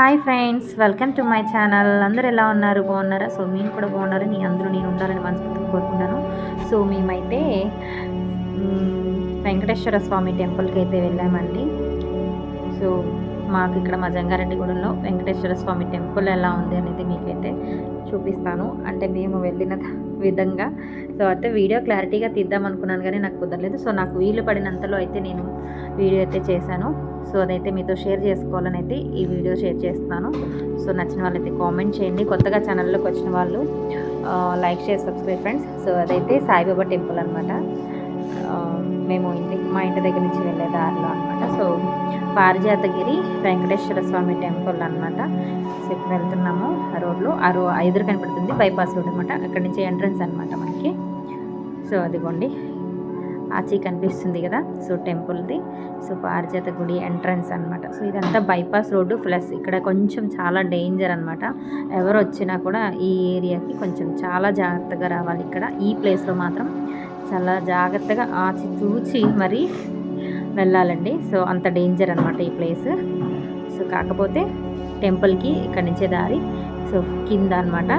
Hi friends welcome to my channel. అందరు ఎలా ఉన్నారు? బాగున్నారా? సో మీరు కూడా బాగున్నారు? నీ అందరూ నేను ఉండాలని మనస్ఫూర్తిగా కోరుకుంటాను సో మేమైతే వెంకటేశ్వర స్వామి టెంపుల్కి అయితే వెళ్ళామండి. సో మాకు ఇక్కడ మా జంగారెడ్డిగూడెంలో వెంకటేశ్వర స్వామి టెంపుల్ ఎలా ఉంది అనేది మీకైతే చూపిస్తాను. అంటే మేము వెళ్ళిన విధంగా. సో అయితే వీడియో క్లారిటీగా తీద్దాం అనుకున్నాను కానీ నాకు కుదరలేదు. సో నాకు వీలు పడినంతలో అయితే నేను వీడియో అయితే చేశాను. సో అదైతే మీతో షేర్ చేసుకోవాలని అయితే ఈ వీడియో షేర్ చేస్తున్నాను. సో నచ్చిన వాళ్ళైతే కామెంట్ చేయండి. కొత్తగా ఛానల్లోకి వచ్చిన వాళ్ళు like share subscribe friends. So అదైతే సాయిబాబా టెంపుల్ అనమాట మేము ఇంటి మా ఇంటి దగ్గర నుంచి వెళ్ళే దారిలో అనమాట సో పారిజాతగిరి వెంకటేశ్వర స్వామి టెంపుల్ అనమాట సో ఇప్పుడు వెళ్తున్నాము ఆ రోడ్లో. ఆ రో ఎదురు కనపడుతుంది బైపాస్ రోడ్ అనమాట అక్కడి నుంచి ఎంట్రన్స్ అనమాట మనకి. సో అదిగోండి. ఆచి కనిపిస్తుంది కదా. సో టెంపుల్ది. సో పారిజాత గుడి ఎంట్రన్స్ అనమాట సో ఇదంతా బైపాస్ రోడ్డు. ప్లస్ ఇక్కడ కొంచెం చాలా డేంజర్ అనమాట ఎవరు వచ్చినా కూడా ఈ ఏరియాకి కొంచెం చాలా జాగ్రత్తగా రావాలి ఇక్కడ. ఈ ప్లేస్లో మాత్రం చాలా జాగ్రత్తగా ఆచి తూచి మరి వెళ్ళాలండి. సో అంత డేంజర్ అనమాట ఈ ప్లేస్ సో కాకపోతే టెంపుల్కి ఇక్కడ నుంచే దారి. సో కింద అనమాట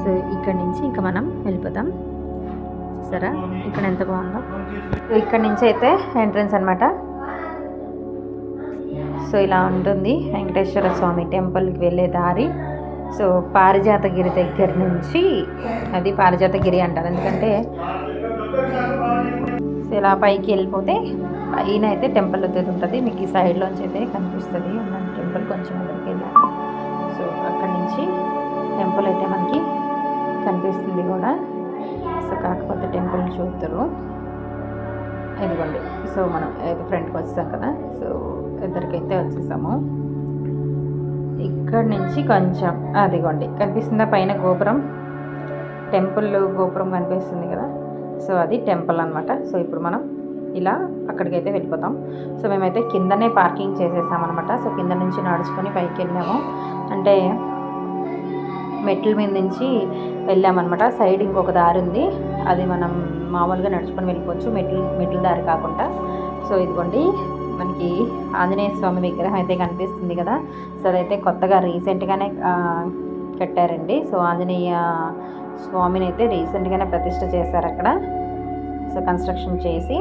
సో ఇక్కడ నుంచి ఇంకా మనం వెళ్ళిపోతాం. చూసారా? ఇక్కడ ఎంత బాగుందో. సో ఇక్కడ నుంచి అయితే ఎంట్రన్స్ అనమాట సో ఇలా ఉంటుంది. వెంకటేశ్వర స్వామి టెంపుల్కి వెళ్ళే దారి. సో పారిజాతగిరి దగ్గర నుంచి అది పారిజాతగిరి అంటారు. ఎందుకంటే సో ఇలా పైకి వెళ్ళిపోతే పైన అయితే టెంపుల్ వచ్చేది ఉంటుంది. మీకు ఈ సైడ్లోంచి అయితే కనిపిస్తుంది. టెంపుల్ కొంచెం అక్కడికి వెళ్ళాను సో అక్కడి నుంచి టెంపుల్ అయితే మనకి కనిపిస్తుంది కూడా. సో కాకపోతే టెంపుల్ చూస్తారు ఇదిగోండి. సో మనం అయితే ఫ్రంట్కి వచ్చేసాం కదా. సో ఇద్దరికైతే వచ్చేసాము. ఇక్కడ నుంచి కొంచెం అదిగోండి కనిపిస్తుందా పైన గోపురం? టెంపుల్ గోపురం కనిపిస్తుంది కదా? సో అది టెంపుల్ అనమాట సో ఇప్పుడు మనం ఇలా అక్కడికైతే వెళ్ళిపోతాం. సో మేమైతే కిందనే పార్కింగ్ చేసేసామన్నమాట సో కింద నుంచి నడుచుకొని పైకి వెళ్ళాము. అంటే మెట్ల మీద నుంచి వెళ్ళామన్నమాట సైడ్ ఇంకొక దారి ఉంది. అది మనం మామూలుగా నడుచుకొని వెళ్ళిపోవచ్చు. మెట్లు మెట్ల దారి కాకుండా. సో ఇదిగోండి. మనకి ఆంజనేయ స్వామి విగ్రహం అయితే కనిపిస్తుంది కదా. సో అదైతే కొత్తగా రీసెంట్గానే కట్టారండి. సో ఆంజనేయ స్వామిని అయితే రీసెంట్గానే ప్రతిష్ట చేశారు అక్కడ. సో కన్స్ట్రక్షన్ చేసి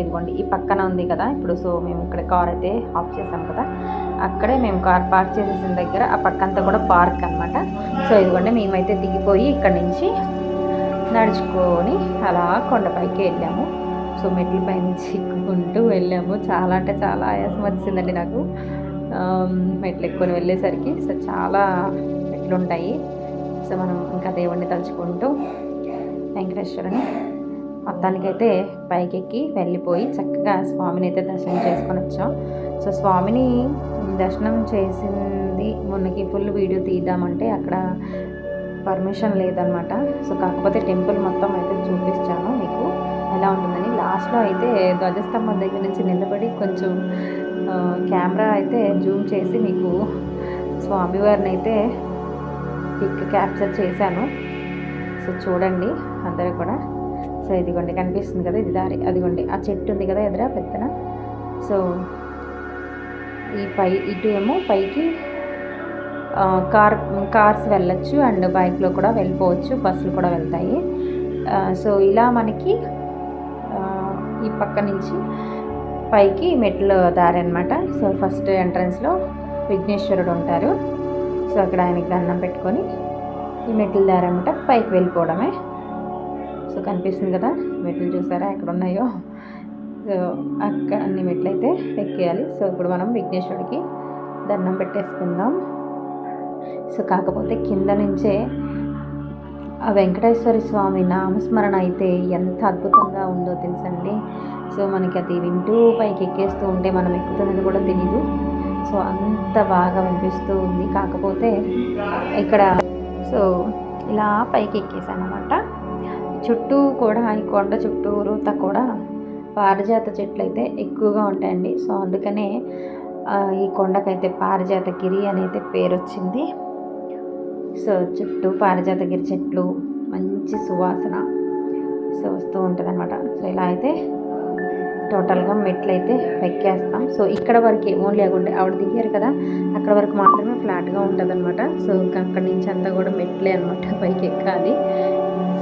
ఇదిగోండి ఈ పక్కన ఉంది కదా. ఇప్పుడు సో మేము ఇక్కడ కార్ అయితే ఆఫ్ చేసాం కదా. అక్కడే మేము కార్ పార్క్ చేసేసిన దగ్గర ఆ పక్కంతా కూడా పార్క్ అనమాట సో ఇదిగోండి మేమైతే దిగిపోయి ఇక్కడ నుంచి నడుచుకొని అలా కొండపైకి వెళ్ళాము. సో మెట్ల పైనుంచి ఎక్కుకుంటూ వెళ్ళాము. చాలా అంటే చాలా ఆయాసం వచ్చిందండి నాకు. మెట్లు ఎక్కుకొని వెళ్ళేసరికి. సో చాలా మెట్లు ఉంటాయి సో మనం ఇంకా దేవుణ్ణి తలుచుకుంటూ వెంకటేశ్వరుని మొత్తానికైతే పైకెక్కి వెళ్ళిపోయి చక్కగా స్వామిని అయితే దర్శనం చేసుకొని వచ్చాం. సో స్వామిని దర్శనం చేసింది మొన్నకి ఫుల్ వీడియో తీద్దామంటే అక్కడ పర్మిషన్ లేదనమాట. సో కాకపోతే టెంపుల్ మొత్తం అయితే చూపిస్తాను. మీకు లాస్ట్లో అయితే ధ్వజస్తంభం దగ్గర నుంచి నిలబడి కొంచెం కెమెరా అయితే జూమ్ చేసి మీకు స్వామివారిని అయితే పిక్ క్యాప్చర్ చేశాను. సో చూడండి అందరూ కూడా. సో ఇదిగోండి కనిపిస్తుంది కదా ఇది దారి. అదిగోండి ఆ చెట్టు ఉంది కదా ఎదురా పెద్దన. సో ఈ పై ఇటు ఏమో పైకి కార్ కార్స్ వెళ్ళొచ్చు అండ్ బైక్లో కూడా వెళ్ళిపోవచ్చు బస్సులు కూడా వెళ్తాయి. సో ఇలా మనకి ఈ పక్క నుంచి పైకి మెట్లు దారి అనమాట సో ఫస్ట్ ఎంట్రన్స్లో విఘ్నేశ్వరుడు ఉంటారు. సో అక్కడ ఆయనకి దండం పెట్టుకొని ఈ మెట్లు దారి అనమాట పైకి వెళ్ళిపోవడమే. సో కనిపిస్తుంది కదా మెట్లు చూసారా ఎక్కడ ఉన్నాయో సో అక్కడ అన్ని మెట్లు అయితే ఎక్కేయాలి. సో ఇప్పుడు మనం విఘ్నేశ్వరుడికి దండం పెట్టేసుకుందాం. సో కాకపోతే కింద నుంచే ఆ వెంకటేశ్వర స్వామి నామస్మరణ అయితే ఎంత అద్భుతంగా ఉందో తెలుసండి. సో మనకి అది వింటూ పైకి ఎక్కేస్తూ ఉంటే మనం ఎక్కుతున్నది కూడా తెలీదు. సో అంత బాగా వినిపిస్తూ ఉంది. కాకపోతే ఇక్కడ సో ఇలా పైకి ఎక్కేసాను అనమాట చుట్టూ కూడా ఈ కొండ చుట్టూరుతా కూడా పారిజాత చెట్లు అయితే ఎక్కువగా ఉంటాయండి. సో అందుకనే ఈ కొండకైతే పారిజాత గిరి అనేది పేరు వచ్చింది సో చుట్టూ పారిజాతగిరి చెట్లు మంచి సువాసన. సో వస్తూ ఉంటుంది అనమాట సో ఇలా అయితే టోటల్గా మెట్లు అయితే ఎక్కేస్తాం సో ఇక్కడ వరకు ఓన్లీ అగుంటే ఆవిడ దిగారు కదా అక్కడ వరకు మాత్రమే ఫ్లాట్గా ఉంటుంది అనమాట సో ఇంకా అక్కడి నుంచి అంతా కూడా మెట్లే అనమాట పైకి ఎక్కాలి.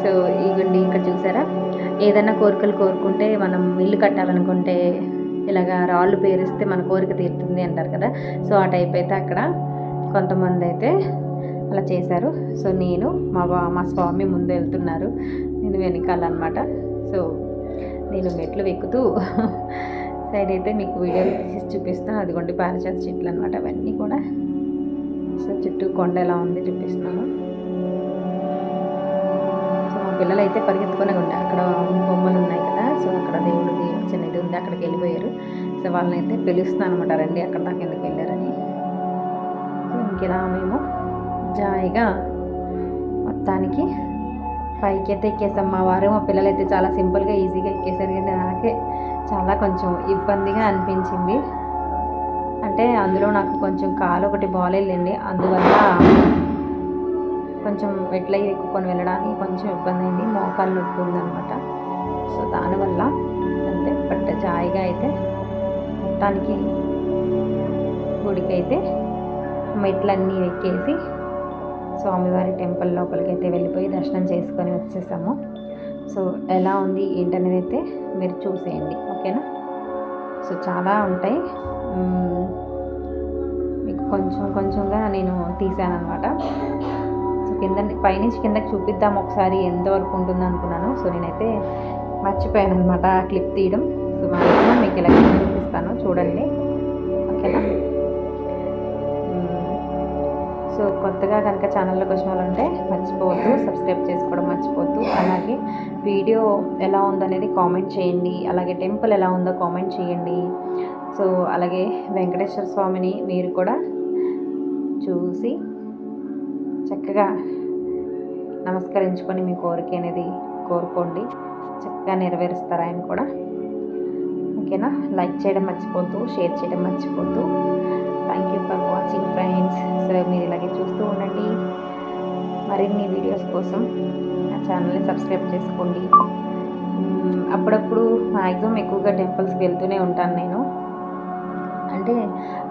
సో ఇగండి ఇక్కడ చూసారా? ఏదైనా కోరికలు కోరుకుంటే మనం ఇల్లు కట్టాలనుకుంటే ఇలాగా రాళ్ళు పేరిస్తే మన కోరిక తీరుతుంది అంటారు కదా. సో ఆ టైప్ అయితే అక్కడ కొంతమంది అయితే అలా చేశారు. సో నేను మా బా మా స్వామి ముందు వెళ్తున్నారు నేను వెనకాలన్నమాట. సో నేను మెట్లు ఎక్కుతూ సైడ్ అయితే మీకు వీడియో తీసి చూపిస్తాను. అదిగోండి పారిజాత చెట్లు అనమాట అవన్నీ కూడా. సో చుట్టూ కొండ ఎలా ఉంది చూపిస్తున్నాను. సో మా పిల్లలు అయితే పరిగెత్తుకునే ఉండే. అక్కడ బొమ్మలు ఉన్నాయి కదా. సో అక్కడ దేవుడిది చిన్నది ఉంది. అక్కడికి వెళ్ళిపోయారు. సో వాళ్ళని అయితే పిలుస్తాను అనమాట రండి అక్కడ దాకా ఎందుకు వెళ్ళారని. సో ఇంకెలా మేము జాయిగా మొత్తానికి పైకి అయితే ఎక్కేసాం. మా వారు మా పిల్లలు అయితే చాలా సింపుల్గా ఈజీగా ఎక్కేసారు. కానీ నాకే చాలా కొంచెం ఇబ్బందిగా అనిపించింది. అంటే అందులో నాకు కొంచెం కాలు ఒకటి బాగాలేదండి అందువల్ల కొంచెం ఎట్లా ఎక్కుకొని వెళ్ళడానికి కొంచెం ఇబ్బంది అయింది. మోకాలు నొప్పి ఉందనమాట సో దానివల్ల అంతే. బట్ జాయిగా అయితే మొత్తానికి గుడికి అయితే మెట్లన్నీ ఎక్కేసి స్వామివారి టెంపుల్ లోపలికి అయితే వెళ్ళిపోయి దర్శనం చేసుకొని వచ్చేసాము. సో ఎలా ఉంది ఏంటనేది అయితే మీరు చూసేయండి. ఓకేనా? సో చాలా ఉంటాయి. మీకు కొంచెం కొంచెంగా నేను తీసాను అనమాట సో కింద పైనుంచి కిందకి చూపిద్దాం ఒకసారి ఎంతవరకు ఉంటుంది అనుకున్నాను. సో నేనైతే మర్చిపోయాను అనమాట క్లిప్ తీయడం. సో మాక్సిమం మీకు ఇలా చూపిస్తాను. చూడండి. ఓకేనా? సో కొత్తగా కనుక ఛానల్లోకి వచ్చిన వాళ్ళు ఉంటే మర్చిపోవద్దు సబ్స్క్రైబ్ చేసుకోవడం మర్చిపోవద్దు. అలాగే వీడియో ఎలా ఉందనేది కామెంట్ చేయండి అలాగే టెంపుల్ ఎలా ఉందో కామెంట్ చేయండి. సో అలాగే వెంకటేశ్వర స్వామిని మీరు కూడా చూసి చక్కగా నమస్కరించుకొని మీ కోరిక అనేది కోరుకోండి. చక్కగా నెరవేరుస్తారు ఆయన కూడా. ఓకేనా? లైక్ చేయడం మర్చిపోద్దు షేర్ చేయడం మర్చిపోద్దు thank you for watching friends so మీరు ఇలాగే చూస్తూ ఉండండి. మరిన్ని వీడియోస్ కోసం నా ఛానల్ని సబ్స్క్రైబ్ చేసుకోండి. అప్పుడప్పుడు మ్యాక్సిమం ఎక్కువగా టెంపుల్స్కి వెళ్తూనే ఉంటాను నేను. అంటే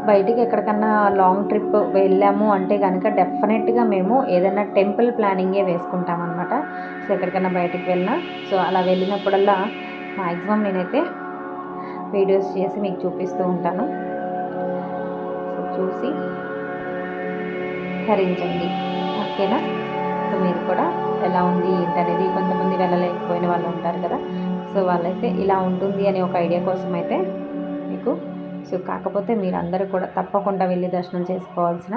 బయటికి ఎక్కడికన్నా లాంగ్ ట్రిప్ వెళ్ళాము అంటే కనుక డెఫినెట్గా మేము ఏదైనా టెంపుల్ ప్లానింగే వేసుకుంటాం అనమాట సో ఎక్కడికన్నా బయటికి వెళ్ళినా. సో అలా వెళ్ళినప్పుడల్లా మ్యాక్సిమం నేనైతే వీడియోస్ చేసి మీకు చూపిస్తూ ఉంటాను. చూసి ధరించండి. ఓకేనా? సో మీరు కూడా ఎలా ఉంది ఏంటనేది కొంతమంది వెళ్ళలేకపోయిన వాళ్ళు ఉంటారు కదా. సో వాళ్ళైతే ఇలా ఉంటుంది అనే ఒక ఐడియా కోసం అయితే మీకు సో కాకపోతే మీరు అందరూ కూడా తప్పకుండా వెళ్ళి దర్శనం చేసుకోవాల్సిన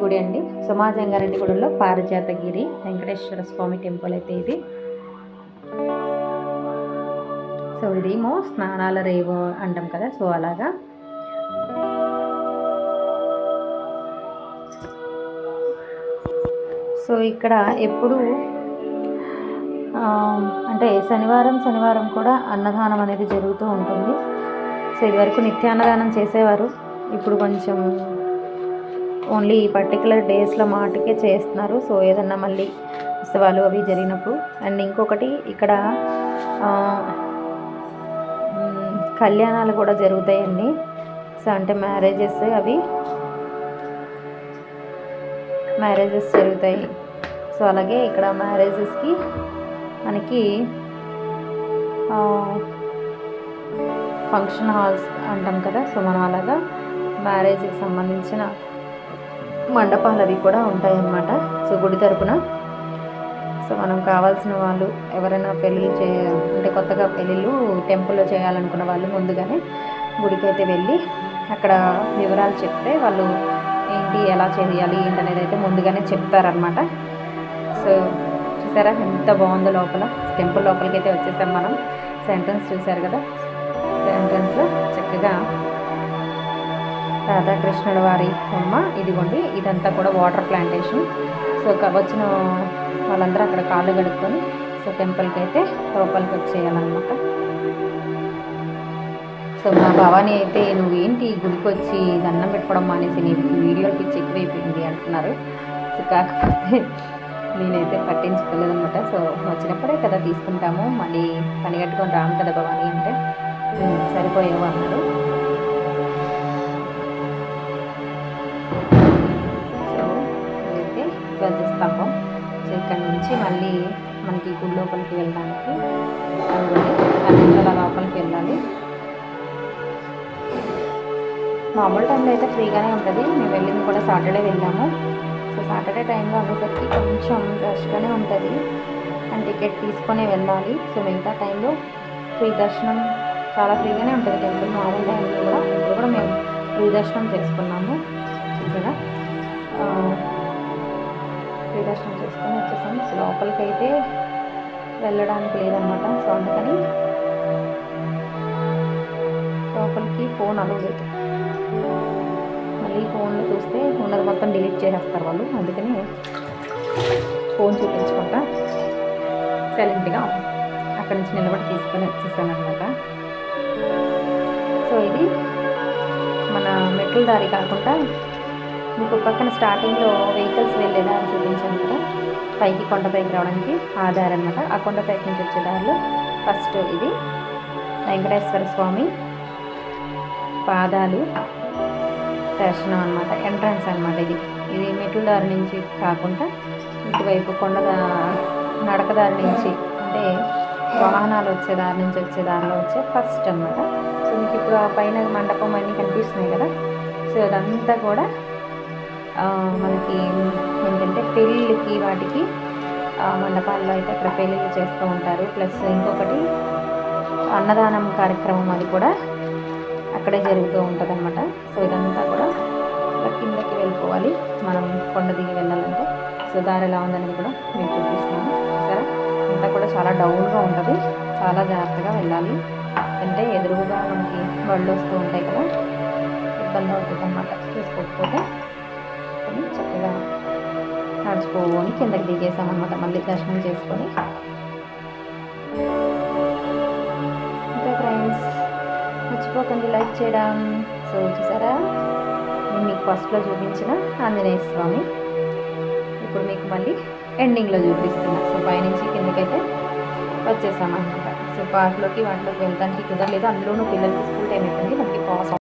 గుడి అండి. సో మా జంగారెడ్డి గుడిలో పారిజాతగిరి వెంకటేశ్వర స్వామి టెంపుల్ అయితే ఇది. సో ఇదేమో స్నానాల రేవు అంటాం కదా. సో అలాగా సో ఇక్కడ ఎప్పుడు అంటే శనివారం శనివారం కూడా అన్నదానం అనేది జరుగుతూ ఉంటుంది. సో ఇదివరకు నిత్యాన్నదానం చేసేవారు. ఇప్పుడు కొంచెం ఓన్లీ పర్టికులర్ డేస్లో మాటికే చేస్తున్నారు. సో ఏదన్నా మళ్ళీ ఉత్సవాలు అవి జరిగినప్పుడు. అండ్ ఇంకొకటి ఇక్కడ కళ్యాణాలు కూడా జరుగుతాయండి. సో అంటే మ్యారేజెస్ అవి మ్యారేజెస్ జరుగుతాయి. సో అలాగే ఇక్కడ మ్యారేజెస్కి మనకి ఫంక్షన్ హాల్స్ అంటాం కదా సో మనం అలాగా మ్యారేజ్కి సంబంధించిన మండపాలు అవి కూడా ఉంటాయి అన్నమాట సో గుడి తరపున. సో మనం కావాల్సిన వాళ్ళు ఎవరైనా పెళ్ళిళ్ళు చే అంటే కొత్తగా పెళ్ళిళ్ళు టెంపుల్లో చేయాలనుకున్న వాళ్ళు ముందుగానే గుడికి అయితే వెళ్ళి అక్కడ వివరాలు చెప్తే వాళ్ళు ఏంటి ఎలా చేయాలి ఏంటి అనేది అయితే ముందుగానే చెప్తారనమాట సో చూసారా? ఎంత బాగుందో లోపల. టెంపుల్ లోపలికి అయితే వచ్చేసాం మనం. సెంట్రన్స్ చూసారు కదా? ఎంట్రన్స్లో చక్కగా రాధాకృష్ణుడు వారి బొమ్మ. ఇదిగోండి ఇదంతా కూడా వాటర్ ప్లాంటేషన్. సో వచ్చిన వాళ్ళందరూ అక్కడ కాళ్ళు కడుక్కొని సో టెంపుల్కి అయితే లోపలికి వచ్చేయాలన్నమాట సో మా భవానీ అయితే నువ్వు ఏంటి గుడికి వచ్చి దండం పెట్టుకోవడం మానేసి నీ వీడియోలు పిచ్చి ఎక్కువైపోయింది అంటున్నారు. సో కాకపోతే నేనైతే పట్టించుకోలేదన్నమాట. సో వచ్చినప్పుడే కదా తీసుకుంటాము. మళ్ళీ పని కట్టుకొని రాము కదా భవానీ అంటే. సరిపోయావు అన్నారు. సో అయితే ట్వెల్త్ స్తంభం సో ఇక్కడ నుంచి మళ్ళీ మనకి గుడి లోపలికి వెళ్ళడానికి అదిగోండి అన్నింటిల లోపలికి వెళ్ళాలి. మామూలు టైంలో అయితే ఫ్రీగానే ఉంటుంది. మేము వెళ్ళింది కూడా సాటర్డే వెళ్ళాము. సాటర్డే టైంలో అనేసరికి కొంచెం రష్గానే ఉంటుంది. అండ్ టికెట్ తీసుకొని వెళ్ళాలి. సో మిగతా టైంలో ఫ్రీ దర్శనం చాలా ఫ్రీగానే ఉంటుంది. టెంపుల్ మామూలు టైంలో కూడా. ఇప్పుడు కూడా మేము ఫ్రీ దర్శనం చేసుకున్నాము. ఇక్కడ ఫ్రీ దర్శనం చేసుకొని వచ్చేసాము. సో లోపలికి అయితే వెళ్ళడానికి లేదనమాట సో అందుకని లోపలికి ఫోన్ అలౌ లేదు. మళ్ళీ ఫోన్లో చూస్తే ఉన్నది మొత్తం డిలీట్ చేసేస్తారు వాళ్ళు. అందుకని ఫోన్ చూపించుకుంటా సైలెంట్గా అక్కడి నుంచి నిలబడి తీసుకొని వచ్చేసాను అనమాట సో ఇది మన మెట్ల దారి కాకుండా మీకు పక్కన స్టార్టింగ్లో వెహికల్స్ వెళ్ళేదా అని చూపించాను కదా. పైకి కొండపైకి రావడానికి ఆ దారి అనమాట ఆ కొండపైకి నుంచి వచ్చే దారిలో ఫస్ట్ ఇది వెంకటేశ్వర స్వామి పాదాలు దర్శనం అనమాట ఎంట్రన్స్ అనమాట ఇది. ఇది మెట్ల దారి నుంచి కాకుండా ఇటువైపు కొండ నడకదారి నడక దారి నుంచి అంటే వాహనాలు వచ్చే దారి నుంచి వచ్చే దారిలో వచ్చే ఫస్ట్ అనమాట సో మీకు ఇప్పుడు ఆ పైన మండపం అన్నీ కనిపిస్తున్నాయి కదా. సో అదంతా కూడా మనకి ఏంటంటే పెళ్ళిళ్ళకి వాటికి మండపాల్లో అయితే అక్కడ పెళ్ళిళ్ళు చేస్తూ ఉంటారు. ప్లస్ ఇంకొకటి అన్నదానం కార్యక్రమం అది కూడా అక్కడే జరుగుతూ ఉంటుంది అనమాట సో ఇదంతా కూడా ఇలా కిందకి వెళ్ళిపోవాలి. మనం కొండ దిగి వెళ్ళాలంటే. సో దారి ఎలా ఉందనేది కూడా మేము చూపిస్తున్నాము సరే? అంతా కూడా చాలా డౌన్గా ఉంటుంది. చాలా జాగ్రత్తగా వెళ్ళాలి. అంటే ఎదురుగా మనకి బళ్ళు వస్తూ ఉంటాయి కదా. ఇబ్బంది అవుతుంది అనమాట చూసుకోకపోతే చక్కగా నడుచుకోని కిందకి దిగేసామన్నమాట. మళ్ళీ దర్శనం చేసుకొని. మర్చిపోకండి లైక్ చేయడం. సో చూసారా? నేను మీకు ఫస్ట్లో చూపించిన ఆంజనేయ స్వామి. ఇప్పుడు మీకు మళ్ళీ ఎండింగ్లో చూపిస్తున్నా. సో పైనుంచి కిందకైతే వచ్చేసాం అనమాట సో పార్క్లోకి వాటిలోకి వెళ్ళడానికి కుదరలేదు. అందులోనూ పిల్లలకి స్కూల్ టైం అయిపోయింది. మనకి పాస్